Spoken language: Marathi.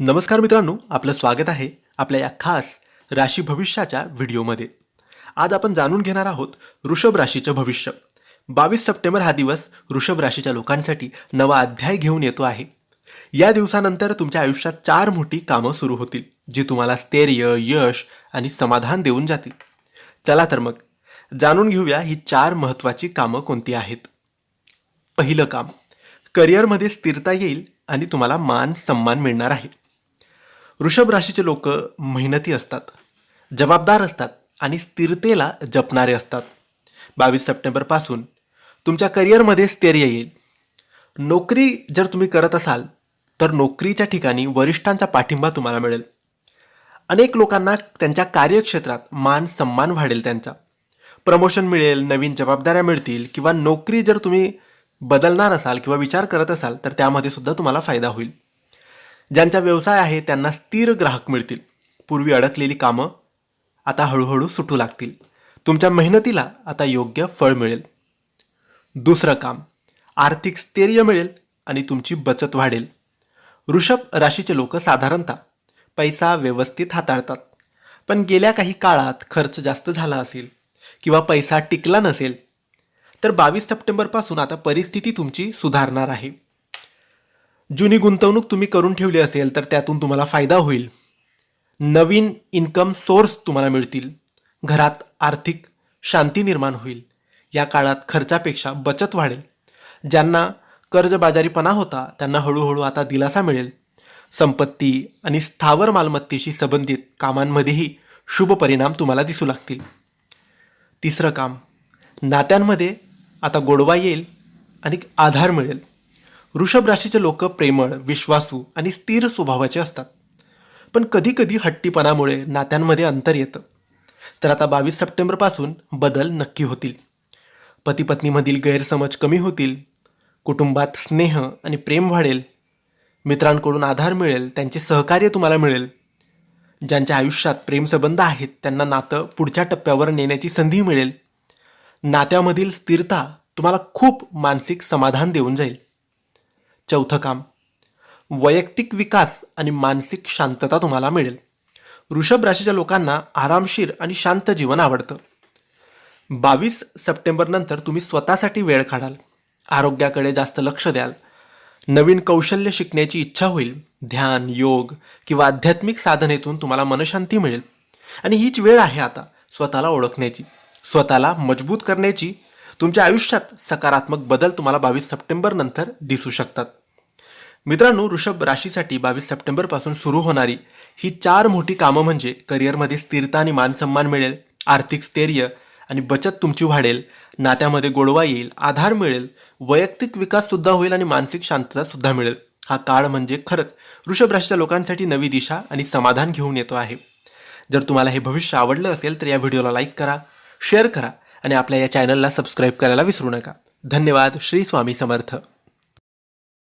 नमस्कार मित्रांनो आपलं स्वागत आहे आपल्या या खास राशी भविष्याच्या व्हिडिओमध्ये. आज आपण जाणून घेणार आहोत वृषभ राशीचं भविष्य. बावीस सप्टेंबर हा दिवस वृषभ राशीच्या लोकांसाठी नवा अध्याय घेऊन येतो आहे. या दिवसानंतर तुमच्या आयुष्यात चार मोठी कामं सुरू होतील जी तुम्हाला स्थैर्य यश आणि समाधान देऊन जातील. चला तर मग जाणून घेऊया ही चार महत्त्वाची कामं कोणती आहेत. पहिलं काम करिअरमध्ये स्थिरता येईल आणि तुम्हाला मान सन्मान मिळणार आहे. वृषभ राशीचे लोक मेहनती असतात जबाबदार असतात आणि स्थिरतेला जपणारे असतात. बावीस सप्टेंबरपासून तुमच्या करिअरमध्ये स्थैर्य येईल. नोकरी जर तुम्ही करत असाल तर नोकरीच्या ठिकाणी वरिष्ठांचा पाठिंबा तुम्हाला मिळेल. अनेक लोकांना त्यांच्या कार्यक्षेत्रात मान सन्मान वाढेल त्यांचा. प्रमोशन मिळेल नवीन जबाबदाऱ्या मिळतील किंवा नोकरी जर तुम्ही बदलणार असाल किंवा विचार करत असाल तर त्यामध्ये सुद्धा तुम्हाला फायदा होईल. ज्यांचा व्यवसाय आहे त्यांना स्थिर ग्राहक मिळतील. पूर्वी अडकलेली कामं आता हळूहळू सुटू लागतील. तुमच्या मेहनतीला आता योग्य फळ मिळेल. दुसरं काम आर्थिक स्थैर्य मिळेल आणि तुमची बचत वाढेल. वृषभ राशीचे लोक साधारणतः पैसा व्यवस्थित हाताळतात. पण गेल्या काही काळात खर्च जास्त झाला असेल किंवा पैसा टिकला नसेल तर बावीस सप्टेंबरपासून आता परिस्थिती तुमची सुधारणार आहे. जुनी गुंतवणूक तुम्ही करून ठेवली असेल तर त्यातून तुम्हाला फायदा होईल. नवीन इन्कम सोर्स तुम्हाला मिळतील. घरात आर्थिक शांती निर्माण होईल. या काळात खर्चापेक्षा बचत वाढेल. ज्यांना कर्जबाजारीपणा होता त्यांना हळूहळू आता दिलासा मिळेल. संपत्ती आणि स्थावर मालमत्तेशी संबंधित कामांमध्येही शुभ परिणाम तुम्हाला दिसू लागतील. तिसरं काम नात्यांमध्ये आता गोडवा येईल आणि आधार मिळेल. वृषभ राशीचे लोक प्रेमळ विश्वासू आणि स्थिर स्वभावाचे असतात. पण कधीकधी हट्टीपणामुळे नात्यांमध्ये अंतर येतं. तर आता बावीस सप्टेंबरपासून बदल नक्की होतील. पतीपत्नीमधील गैरसमज कमी होतील. कुटुंबात स्नेह आणि प्रेम वाढेल. मित्रांकडून आधार मिळेल त्यांचे सहकार्य तुम्हाला मिळेल. ज्यांच्या आयुष्यात प्रेमसंबंध आहेत त्यांना नातं पुढच्या टप्प्यावर नेण्याची संधी मिळेल. नात्यामधील स्थिरता तुम्हाला खूप मानसिक समाधान देऊन जाईल. चौथं काम. वैयक्तिक विकास आणि मानसिक शांतता तुम्हाला मिळेल. वृषभ राशीच्या लोकांना आरामशीर आणि शांत जीवन आवडतं. बावीस सप्टेंबरनंतर तुम्ही स्वतःसाठी वेळ काढाल. आरोग्याकडे जास्त लक्ष द्याल. नवीन कौशल्य शिकण्याची इच्छा होईल. ध्यान योग किंवा आध्यात्मिक साधनेतून तुम्हाला मनशांती मिळेल. आणि हीच वेळ आहे आता स्वतःला ओळखण्याची. स्वतःला मजबूत करण्याची तुमच्या आयुष्यात सकारात्मक बदल तुम्हाला बावीस सप्टेंबर नंतर दिसू शकतात. मित्रांनो ऋषभ राशीसाठी बावीस सप्टेंबरपासून सुरू होणारी ही चार मोठी कामं म्हणजे करिअरमध्ये स्थिरता आणि मानसन्मान मिळेल आर्थिक स्थैर्य आणि बचत तुमची वाढेल नात्यामध्ये गोडवा येईल आधार मिळेल वैयक्तिक विकाससुद्धा होईल आणि मानसिक शांततासुद्धा मिळेल. हा काळ म्हणजे खरंच वृषभ राशीच्या लोकांसाठी नवी दिशा आणि समाधान घेऊन येतो आहे. जर तुम्हाला हे भविष्य आवडलं असेल तर या व्हिडिओला लाईक करा शेअर करा आणि आपल्या या चॅनलला सबस्क्राईब करायला विसरू नका. धन्यवाद. श्री स्वामी समर्थ.